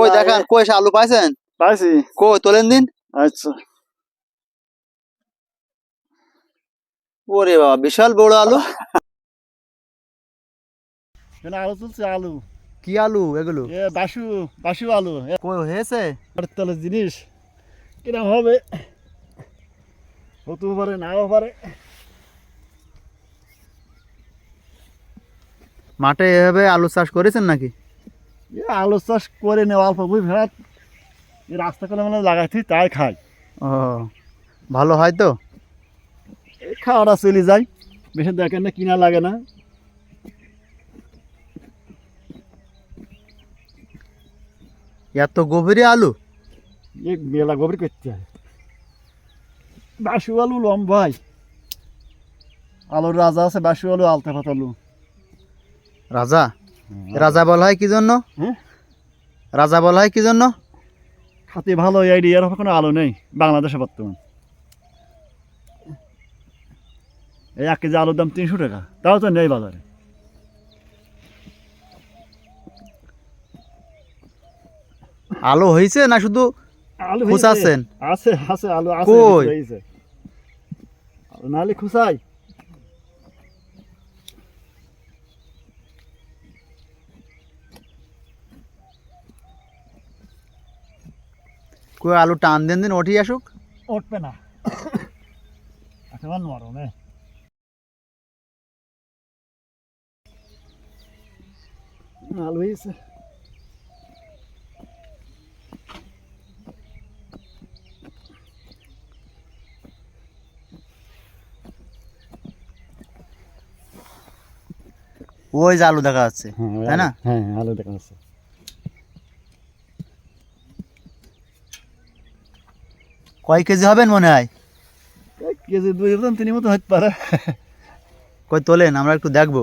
কই দেখান কই আলু পাইছেন? পাইছি। কই তোলেন দিন। আচ্ছা। ওরে বাবা বিশাল বড় আলু। এখানে আলু তুলছে আলু। কি আলু এগুলো? এ বাসু বাসু আলু কই হয়েছে? জিনিস। কিরম হবে? হতেও পারে নাও পারে। মাঠে এভাবে আলু চাষ করেছেন নাকি? এ আলু চাষ করে নেওয়া অল্প বুঝ এই রাস্তা করে মানে লাগাইছি তাই খাই। ও ভালো হয় তো? এই খাওয়াটা চলে যায়। বেশি দেখেন না কিনা লাগে না। এত গভীরে আলু? এ মেলা গভীর করতে হয়। বাসু আলু লম্বাই আলুর রাজা আছে বাসু আলু আলতা পাতালু রাজা? রাজা বলা হয় কি জন্য হ্যাঁ? রাজা বলা হয় কি জন্য খাতে ভালো আইডিয়ার কোনো আলু নেই বাংলাদেশে বর্তমান এই এক কেজি আলুর দাম তিনশো টাকা তাও তো নেই বাজারে আলু হয়েছে না শুধু আলু? হয়েছে। আছে আছে আলু আছে কই? হয়েছে আলু নাহলে খুচাই কই আলু টান দেন দিন ওঠি আসুক। উঠবে না। একেবারে নরম এ। আলু হয়েছে। ওই যে আলু দেখা যাচ্ছে তাই না? হ্যাঁ হ্যাঁ, আলু দেখা যাচ্ছে। কয় কেজি হবেন মনে হয়? এক কেজি দুই ওজন তিন মতো হতে পারে। কই তোলেন আমরা একটু দেখব।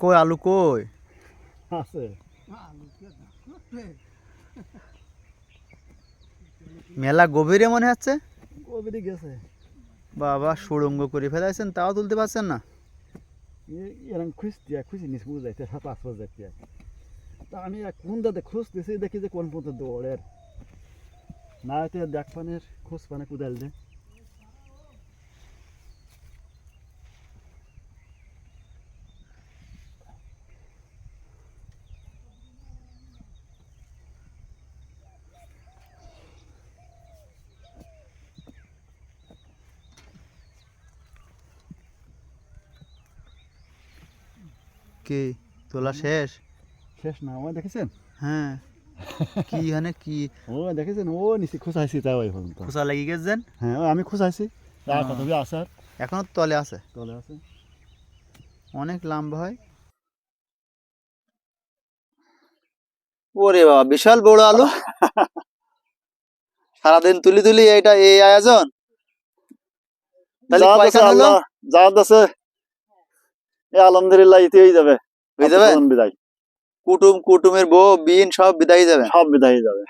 কই আলু কই? আছে। মেলা গভীরে মনে হচ্ছে? গভীরে গেছে। বাবা সুড়ঙ্গ করে ফেলাইছেন তাও তুলতে পারছেন না। এরকম খুঁজতে খুঁজে নিস বুঝাইতে পাঁচ পাঁচ যাইতে তা আমি কোন দাদা খুঁজতেছি দেখি যে কোন পর্যন্ত দৌড়ের। না হয়তো দেখ পানের খোঁজ পানে কুদাল দে। কি তোলা শেষ? শেষ না আমার দেখেছেন? হ্যাঁ। কি এখানে কি? ও দেখেছেন? ও নিচে খুঁজাইছি তাই ওই পর্যন্ত। খোসা লেগে গেছেন হ্যাঁ আমি কত এখনও তলে আছে। তলে আছে। অনেক লম্বা হয়। ওরে বাবা বিশাল বড় আলু। সারাদিন তুলি তুলি এটা এই আয়োজন। তাহলে কয়খান আছে হলো? যা আছে। আলহামদুলিল্লাহ ইতি হয়ে যাবে। হয়ে যাবে? বিদায়। কুটুম কুটুমের বউ বিন সব বিদায় যাবে? সব বিদায় যাবে।